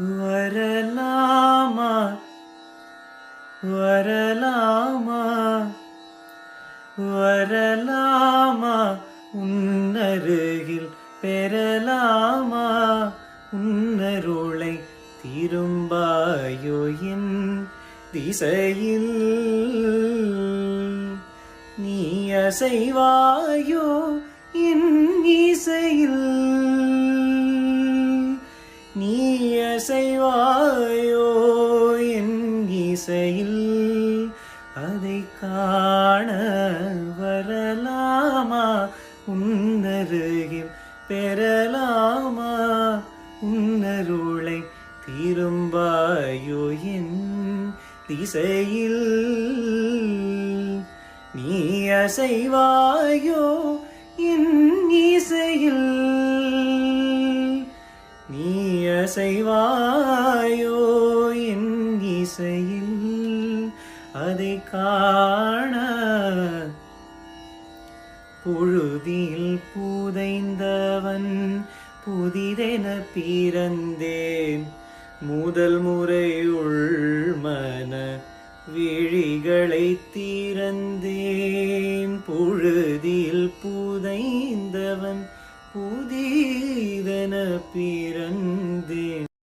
வரலாமா? வரலாமா? வரலாமா? உன்னருகில் பெறலாமா? உன்னருளை திரும்பாயோ என் திசையில்? நீ அசைவாயோ என் செய்வாயோ என் இசையில்? அதை காண வரலாமா? உன்னருகில் பெறலாமா? உன்னருளை திரும்பாயோ என் திசையில்? நீ அசைவாயோ செய்வாயோ என் இசையில்? அதை காண புழுதியில் புதைந்தவன் புதிதென பிறந்தேன். முதல் முறை உள்மன விழிகளை திறந்தேன். புழுதியில் புதைந்தவன் புதிதென பிறன்